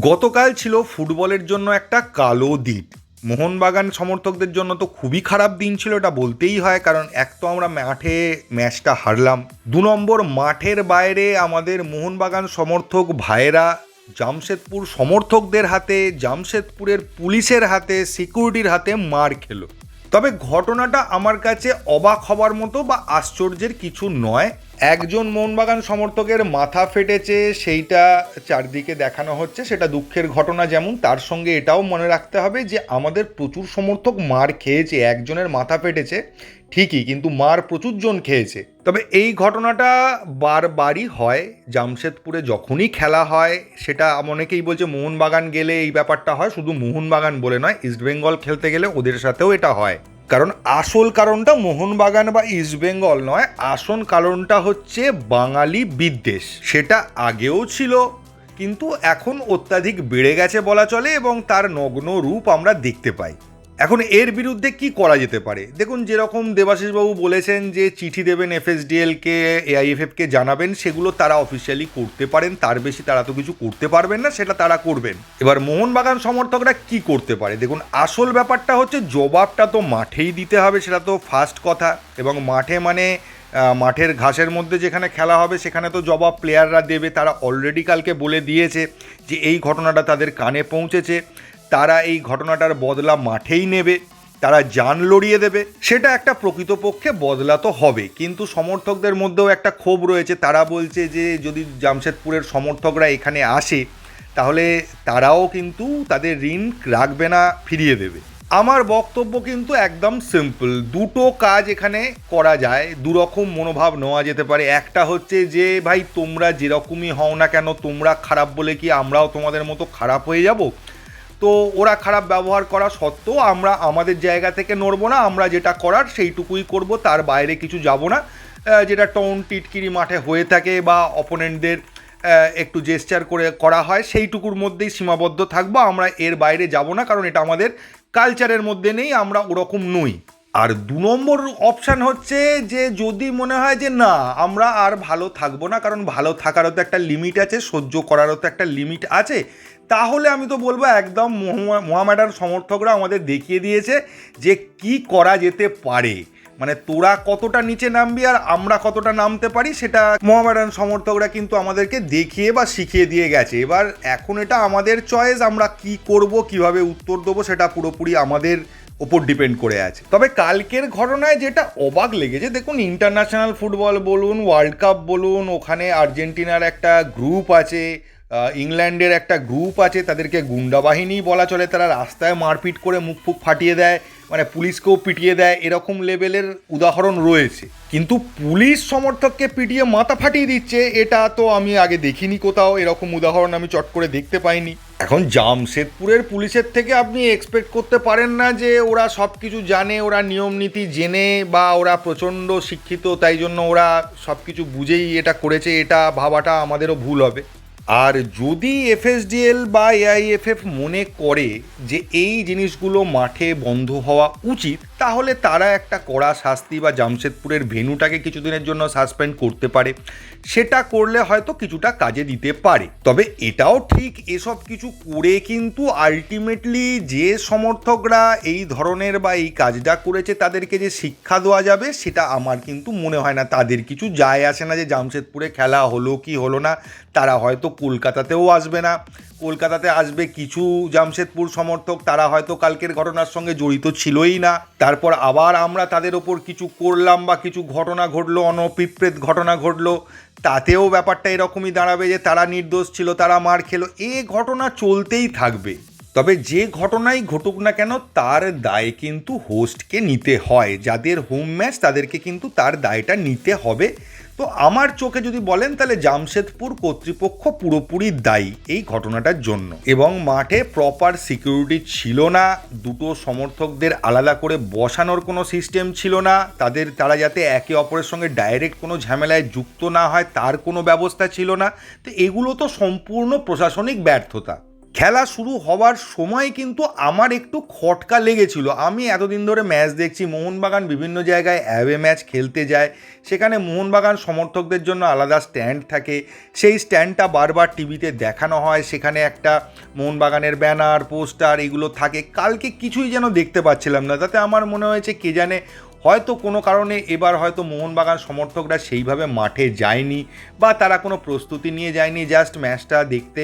গতকাল ছিল ফুটবলের জন্য একটা কালো দিন। মোহনবাগান সমর্থকদের জন্য তো খুবই খারাপ দিন ছিল, এটা বলতেই হয়, কারণ এক তো আমরা মাঠে ম্যাচটা হারলাম। দু নম্বর, মাঠের বাইরে আমাদের মোহনবাগান সমর্থক ভাইয়েরা জামশেদপুর সমর্থকদের হাতে, জামশেদপুরের পুলিশের হাতে, সিকিউরিটির হাতে মার খেলো। তবে ঘটনাটা আমার কাছে অবাক হবার মতো বা আশ্চর্যের কিছু নয় একজন মোহনবাগান সমর্থকের মাথা ফেটেছে, সেইটা চারদিকে দেখানো হচ্ছে, সেটা দুঃখের ঘটনা যেমন, তার সঙ্গে এটাও মনে রাখতে হবে যে আমাদের প্রচুর সমর্থক মার খেয়েছে, একজনের মাথা ফেটেছে, ঠিকই, কিন্তু মার প্রচুর জন খেয়েছে। তবে এই ঘটনাটা বারবারই হয়, জামশেদপুরে যখনই খেলা হয়, সেটা অনেকেই বলছে মোহনবাগান গেলে এই ব্যাপারটা হয়, শুধু মোহনবাগান বলে নয়, ইস্টবেঙ্গল খেলতে গেলে ওদের সাথেও এটা হয়। কারণ আসল কারণটা মোহনবাগান বা ইস্টবেঙ্গল নয়, আসল কারণটা হচ্ছে বাঙালি বিদ্বেষ। সেটা আগেও ছিল, কিন্তু এখন অত্যাধিক বেড়ে গেছে বলা চলে এবং তার নগ্ন রূপ আমরা দেখতে পাই। এখন এর বিরুদ্ধে কি করা যেতে পারে? দেখুন, যেরকম দেবাশিসবাবু বলেছেন যে চিঠি দেবেন এফএসডিএলকে, এআইএফএফকে জানাবেন, সেগুলো তারা অফিসিয়ালি করতে পারেন। তার বেশি তারা তো কিছু করতে পারবেন না, সেটা তারা করবেন। এবার মোহনবাগান সমর্থকরা কি করতে পারে? দেখুন, আসল ব্যাপারটা হচ্ছে জবাবটা তো মাঠেই দিতে হবে, সেটা তো ফার্স্ট কথা। এবং মাঠে মানে মাঠের ঘাসের মধ্যে যেখানে খেলা হবে, সেখানে তো জবাব প্লেয়াররা দেবে। তারা অলরেডি কালকে বলে দিয়েছে যে এই ঘটনাটা তাদের কানে পৌঁছেছে। তারা এই ঘটনাটার বদলা মাঠেই নেবে, তারা যান লড়িয়ে দেবে। সেটা একটা প্রকৃতপক্ষে বদলা তো হবে, কিন্তু সমর্থকদের মধ্যেও একটা ক্ষোভ রয়েছে। তারা বলছে যে, যদি জামশেদপুরের সমর্থকরা এখানে আসে, তাহলে তারাও কিন্তু তাদের ঋণ রাখবে না, ফিরিয়ে দেবে। আমার বক্তব্য কিন্তু একদম সিম্পল দুটো কাজ এখানে করা যায়, দুরকম মনোভাব নেওয়া যেতে পারে। একটা হচ্ছে যে, ভাই, তোমরা যেরকমই হও না কেন, তোমরা খারাপ বলে কি আমরাও তোমাদের মতো খারাপ হয়ে যাব? তো ওরা খারাপ ব্যবহার করা সত্ত্বেও আমরা আমাদের জায়গা থেকে নড়বো না, আমরা যেটা করার সেইটুকুই করব, তার বাইরে কিছু যাব না। যেটা টোন টিটকিরি মাঠে হয়ে থাকে বা অপোনেন্টদের একটু জেস্চার করে করা হয়, সেইটুকুর মধ্যেই সীমাবদ্ধ থাকব। আমরা এর বাইরে যাব না, কারণ এটা আমাদের কালচারের মধ্যে নেই, আমরা ওরকম নই। আর দু নম্বর অপশান হচ্ছে যে যদি মনে হয় যে না, আমরা আর ভালো থাকব না, কারণ ভালো থাকারও তো একটা লিমিট আছে, সহ্য করারও তো একটা লিমিট আছে, তাহলে আমি তো বলব একদম মোহামেডান সমর্থকরা আমাদের দেখিয়ে দিয়েছে যে কি করা যেতে পারে। মানে তোরা কতটা নিচে নামবি আর আমরা কতটা নামতে পারি, সেটা মোহামেডান সমর্থকরা কিন্তু আমাদেরকে দেখিয়ে বা শিখিয়ে দিয়ে গেছে। এবার এখন এটা আমাদের চয়েস আমরা কি করব, কীভাবে উত্তর দেবো, সেটা পুরোপুরি আমাদের ওপর ডিপেন্ড করে আছে। তবে কালকের ঘটনায় যেটা অবাক লেগেছে, দেখুন ইন্টারন্যাশনাল ফুটবল বলুন ওয়ার্ল্ড কাপ বলুন, ওখানে আর্জেন্টিনার একটা গ্রুপ আছে ইংল্যান্ডের একটা গ্রুপ আছে, তাদেরকে গুন্ডা বাহিনী বলা চলে, তারা রাস্তায় মারপিট করে মুখ ফুক ফাটিয়ে দেয়। মানে পুলিশকেও পিটিয়ে দেয়, এরকম লেভেলের উদাহরণ রয়েছে। কিন্তু পুলিশ সমর্থককে পিটিয়ে মাথা ফাটিয়ে দিচ্ছে, এটা তো আমি আগে দেখিনি কোথাও, এরকম উদাহরণ আমি চট করে দেখতে পাইনি। এখন জামশেদপুরের পুলিশের থেকে আপনি এক্সপেক্ট করতে পারেন না যে ওরা সব কিছু জানে, ওরা নিয়ম নীতি জেনে বা ওরা প্রচণ্ড শিক্ষিত, তাই জন্য ওরা সব কিছু বুঝেই এটা করেছে, এটা ভাবাটা আমাদেরও ভুল হবে। আর যদি এফএসডিএল বা এআইএফএফ মনে করে যে এই জিনিসগুলো মাঠে বন্ধ হওয়া উচিত, তাহলে তারা একটা কড়া শাস্তি বা জামশেদপুরের ভেনুটাকে কিছুদিনের জন্য সাসপেন্ড করতে পারে। সেটা করলে হয়তো কিছুটা কাজে দিতে পারে। তবে এটাও ঠিক, এসব কিছু করে কিন্তু আলটিমেটলি যে সমর্থকরা এই ধরনের বা এই কাজটা করেছে, তাদেরকে যে শিক্ষা দেওয়া যাবে, সেটা আমার কিন্তু মনে হয় না। তাদের কিছু যায় আসে না যে জামশেদপুরে খেলা হলো কি হলো না, তারা হয়তো কলকাতাতেও আসবে না। কলকাতাতে আসবে কিছু জামশেদপুর সমর্থক, তারা হয়তো কালকের ঘটনার সঙ্গে জড়িত ছিলই না। তারপর আবার আমরা তাদের ওপর কিছু করলাম বা কিছু ঘটনা ঘটলো অনপিপ্রেত ঘটনা ঘটলো। তাতেও ব্যাপারটা এরকমই দাঁড়াবে যে তারা নির্দোষ ছিল, তারা মার খেলো। এ ঘটনা চলতেই থাকবে। তবে যে ঘটনাই ঘটুক না কেন, তার দায় কিন্তু হোস্টকে নিতে হয়। যাদের হোম ম্যাচ তাদেরকে কিন্তু তার দায়টা নিতে হবে। তো আমার চোখে যদি বলেন, তাহলে জামশেদপুর কর্তৃপক্ষ পুরোপুরি দায়ী এই ঘটনাটার জন্য। এবং মাঠে প্রপার সিকিউরিটি ছিল না, দুটো সমর্থকদের আলাদা করে বসানোর কোনো সিস্টেম ছিল না, তাদের, তারা যাতে একে অপরের সঙ্গে ডাইরেক্ট কোনো ঝামেলায় যুক্ত না হয়, তার কোনো ব্যবস্থা ছিল না। তো এগুলো তো সম্পূর্ণ প্রশাসনিক ব্যর্থতা। খেলা শুরু হওয়ার সময় কিন্তু আমার একটু খটকা লেগেছিল। আমি এতদিন ধরে ম্যাচ দেখছি, মোহনবাগান বিভিন্ন জায়গায় অ্যাওয়ে ম্যাচ খেলতে যায়। সেখানে মোহনবাগান সমর্থকদের জন্য আলাদা স্ট্যান্ড থাকে। সেই স্ট্যান্ডটা বারবার টিভিতে দেখানো হয়। সেখানে একটা মোহনবাগানের ব্যানার, পোস্টার এগুলো থাকে। কালকে কিছুই যেন দেখতে পাচ্ছিলাম না। তাতে আমার মনে হয়েছে কে জানে হয়তো কোনো কারণে এবার হয়তো মোহনবাগান সমর্থকরা সেইভাবে মাঠে যায়নি বা তারা কোনো প্রস্তুতি নিয়ে যায়নি জাস্ট ম্যাচটা দেখতে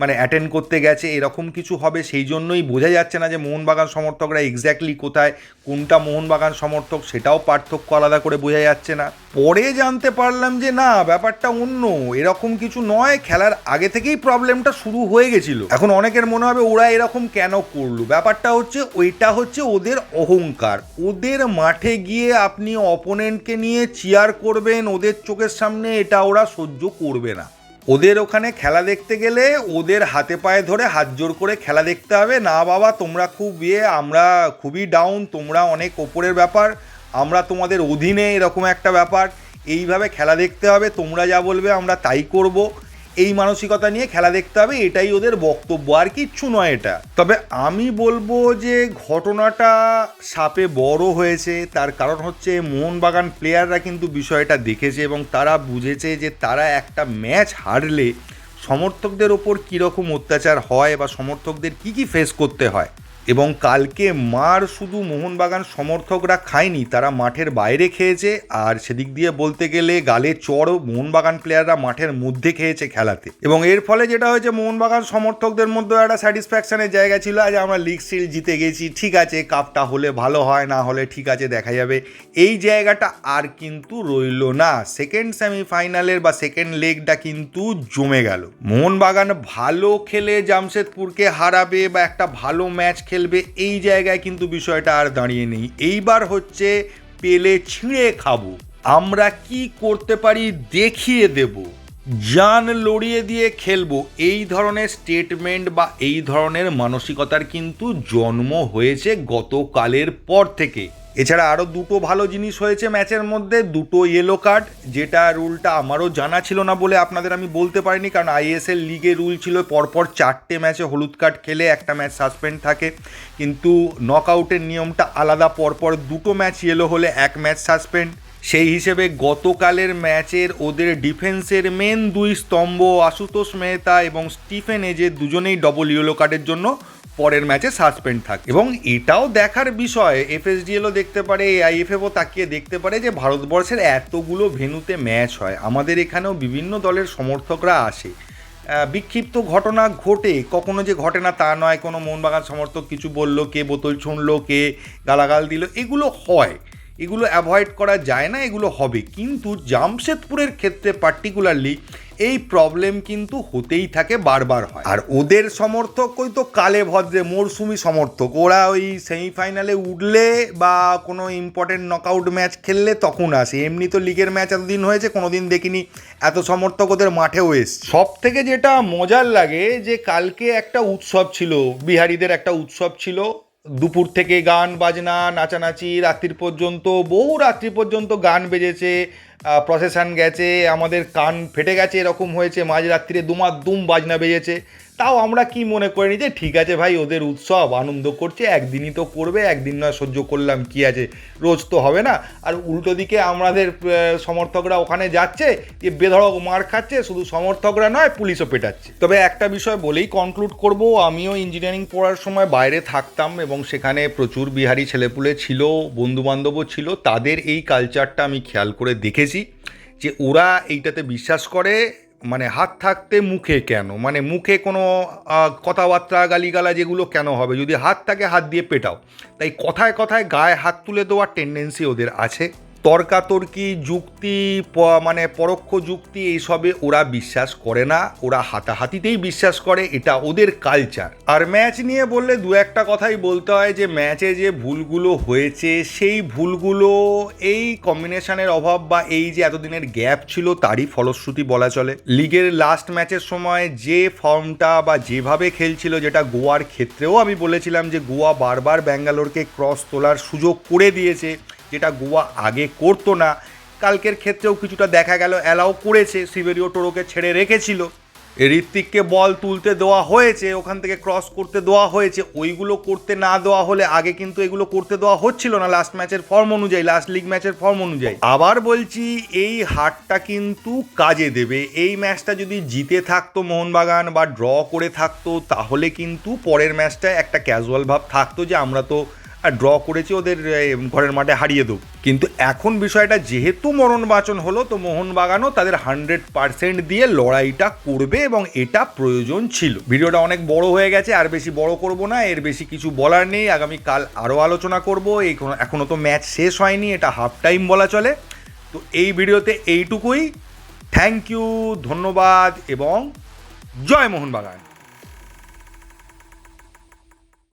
মানে অ্যাটেন্ড করতে গেছে, এরকম কিছু হবে, সেই জন্যই বোঝা যাচ্ছে না যে মোহনবাগান সমর্থকরা এক্স্যাক্টলি কোথায়, কোনটা মোহনবাগান সমর্থক সেটাও পার্থক্য আলাদা করে বোঝা যাচ্ছে না। পরে জানতে পারলাম যে না, ব্যাপারটা অন্য, এরকম কিছু নয়, খেলার আগে থেকেই প্রবলেমটা শুরু হয়ে গেছিল। এখন অনেকের মনে হবে ওরা এরকম কেন করল? ব্যাপারটা হচ্ছে, ওইটা হচ্ছে ওদের অহংকার। ওদের মাঠে গিয়ে আপনি অপোনেন্টকে নিয়ে চিয়ার করবেন, ওদের চোখের সামনে এটা ওরা সহ্য করবে না। ওদের ওখানে খেলা দেখতে গেলে ওদের হাতে পায়ে ধরে হাত জোর করে খেলা দেখতে হবে, না বাবা, তোমরা খুব ইয়ে আমরা খুবই ডাউন তোমরা অনেক ওপরের ব্যাপার। আমরা তোমাদের অধীনে এরকম একটা ব্যাপার। এইভাবে খেলা দেখতে হবে, তোমরা যা বলবে আমরা তাই করব। এই মানসিকতা নিয়ে খেলা দেখতে হবে, এটাই ওদের বক্তব্য, আর কিচ্ছু নয় এটা। তবে আমি বলব যে ঘটনাটা সাপে বড় হয়েছে, তার কারণ হচ্ছে মোহনবাগান প্লেয়াররা কিন্তু বিষয়টা দেখেছে এবং তারা বুঝেছে যে তারা একটা ম্যাচ হারলে সমর্থকদের ওপর কীরকম অত্যাচার হয় বা সমর্থকদের কি কি ফেস করতে হয়। এবং কালকে মার শুধু মোহনবাগান সমর্থকরা খায়নি, তারা মাঠের বাইরে খেয়েছে। আর সেদিক দিয়ে বলতে গেলে গালে চড়ও মোহনবাগান প্লেয়াররা মাঠের মধ্যে খেয়েছে খেলাতে। এবং এর ফলে যেটা হয়েছে, মোহনবাগান সমর্থকদের মধ্যে একটা স্যাটিসফ্যাকশনের জায়গা ছিল। আজ আমরা লিগ সিল জিতে গেছি, ঠিক আছে কাপটা হলে ভালো হয়, না হলে ঠিক আছে, দেখা যাবে। এই জায়গাটা আর কিন্তু রইল না। সেকেন্ড সেমিফাইনালের বা সেকেন্ড লেগটা কিন্তু জমে গেল। মোহনবাগান ভালো খেলে জামশেদপুরকে হারাবে বা একটা ভালো ম্যাচ খেলবে, এই জায়গায় কিন্তু বিষয়টা আর দাঁড়িয়ে নেই। এইবার হচ্ছে পেলে ছিঁড়ে খাব। আমরা কি করতে পারি দেখিয়ে দেব। জান লড়িয়ে দিয়ে খেলব। এই ধরনের স্টেটমেন্ট বা এই ধরনের মানসিকতার কিন্তু জন্ম হয়েছে গতকালের পর থেকে। এছাড়া আরও দুটো ভালো জিনিস হয়েছে ম্যাচের মধ্যে, দুটো ইয়েলো কার্ড যেটা রুলটা আমারও জানা ছিল না বলে আপনাদের আমি বলতে পারিনি, কারণ আইএসএল লিগে রুল ছিল পরপর চারটে ম্যাচে হলুদ কার্ড খেলে একটা ম্যাচ সাসপেন্ড থাকে। কিন্তু নকআউটের নিয়মটা আলাদা, পরপর দুটো ম্যাচ ইয়েলো হলে এক ম্যাচ সাসপেন্ড সেই হিসেবে গতকালের ম্যাচের ওদের ডিফেন্সের মেন দুই স্তম্ভ আশুতোষ মেহতা এবং স্টিফেন এজে দুজনেই ডবল ইয়েলো কার্ডের জন্য পরের ম্যাচে সাসপেন্ড থাকে। এবং এটাও দেখার বিষয়, এফএসডিএলও দেখতে পারে, এআইএফএফও তাকিয়ে দেখতে পারে যে ভারতবর্ষের এতগুলো ভেনুতে ম্যাচ হয়। আমাদের এখানেও বিভিন্ন দলের সমর্থকরা আসে। বিক্ষিপ্ত ঘটনা ঘটে, কখনো যে ঘটে না তা নয়, কোনো মোহনবাগান সমর্থক কিছু বলল, কে বোতল ছুঁড়লো, কে গালাগাল দিল, এগুলো হয়। এগুলো অ্যাভয়েড করা যায় না, এগুলো হবে। কিন্তু জামশেদপুরের ক্ষেত্রে পার্টিকুলারলি এই প্রবলেম কিন্তু হতেই থাকে, বারবার হয়। আর ওদের সমর্থক ওই তো কালে ভদ্রে মরশুমি সমর্থক। ওরা ওই সেমিফাইনালে উঠলে বা কোনো ইম্পর্টেন্ট নকআউট ম্যাচ খেললে তখন আসে। এমনি তো লিগের ম্যাচ এতদিন হয়েছে, কোনোদিন দেখিনি এত সমর্থক ওদের মাঠেও এসছে। সব থেকে যেটা মজার লাগে যে কালকে একটা উৎসব ছিল, বিহারিদের একটা উৎসব ছিল দুপুর থেকে গান, বাজনা, নাচানাচি, রাত্রির পর্যন্ত, বহু রাত্রি পর্যন্ত গান বেজেছে প্রসেশন গেছে, আমাদের কান ফেটে গেছে, এরকম হয়েছে, মাঝ রাত্রিরে দুমার দুম বাজনা বেজেছে। তাও আমরা কি মনে করিনি যে ঠিক আছে ভাই, ওদের উৎসব আনন্দ করছে, একদিনই তো করবে, একদিন না সহ্য করলাম, কি আছে? রোজ তো হবে না। আর উল্টো দিকে আমাদের সমর্থকরা ওখানে যাচ্ছে যে বেধড়ক মার খাচ্ছে, শুধু সমর্থকরা নয়, পুলিশও পেটাচ্ছে। তবে একটা বিষয় বলেই কনক্লুড করব, আমিও ইঞ্জিনিয়ারিং পড়ার সময় বাইরে থাকতাম এবং সেখানে প্রচুর বিহারি ছেলেপুলে ছিল, বন্ধুবান্ধবও ছিল, তাদের এই কালচারটা আমি খেয়াল করে দেখেছি যে ওরা এইটাতে বিশ্বাস করে মানে হাত থাকতে মুখে কেন? মানে মুখে কোনো কথাবার্তা গালিগালা যেগুলো কেন হবে? যদি হাত থাকে, হাত দিয়ে পেটাও। তাই কথায় কথায় গায়ে হাত তুলে দেওয়ার টেন্ডেন্সি ওদের আছে। তর্কাতর্কি যুক্তি মানে পরোক্ষ যুক্তি, এইসবে ওরা বিশ্বাস করে না। ওরা হাতাহাতিতেই বিশ্বাস করে, এটা ওদের কালচার আর ম্যাচ নিয়ে বললে দু একটা কথাই বলতে হয় যে ম্যাচে যে ভুলগুলো হয়েছে, সেই ভুলগুলো, এই কম্বিনেশনের অভাব বা এই যে এতদিনের গ্যাপ ছিল, তারই ফলশ্রুতি বলা চলে। লিগের লাস্ট ম্যাচের সময় যে ফর্মটা বা যেভাবে খেলছিল, যেটা গোয়ার ক্ষেত্রেও আমি বলেছিলাম যে, গোয়া বারবার ব্যাঙ্গালোরকে ক্রস তোলার সুযোগ করে দিয়েছে। যেটা গোয়া আগে করতো না। কালকের ক্ষেত্রেও কিছুটা দেখা গেল অ্যালাও করেছে, সিবেরিও টোরোকে ছেড়ে রেখেছিল। ঋত্বিককে বল তুলতে দেওয়া হয়েছে, ওখান থেকে ক্রস করতে দেওয়া হয়েছে, ওইগুলো করতে না দেওয়া হলে আগে কিন্তু এগুলো করতে দেওয়া হচ্ছিল না লাস্ট ম্যাচের ফর্ম অনুযায়ী লাস্ট লিগ ম্যাচের ফর্ম অনুযায়ী। আবার বলছি, এই হারটা কিন্তু কাজে দেবে। এই ম্যাচটা যদি জিতে থাকতো মোহনবাগান বা ড্র করে থাকতো, তাহলে কিন্তু পরের ম্যাচটা একটা ক্যাজুয়াল ভাব থাকতো যে আমরা তো ড্র করেছি ওদের ঘরের মাঠে হারিয়ে দেবো। কিন্তু এখন বিষয়টা, যেহেতু মরণ বাচন হলো, তো মোহনবাগানও তাদের হান্ড্রেড পার্সেন্ট দিয়ে লড়াইটা করবে এবং এটা প্রয়োজন ছিল। ভিডিওটা অনেক বড় হয়ে গেছে, আর বেশি বড় করব না, এর বেশি কিছু বলার নেই। আগামী কাল আরও আলোচনা করব। এই এখনও তো ম্যাচ শেষ হয়নি, এটা হাফ টাইম বলা চলে। তো এই ভিডিওতে এইটুকুই। থ্যাংক ইউ ধন্যবাদ, এবং জয় মোহনবাগান।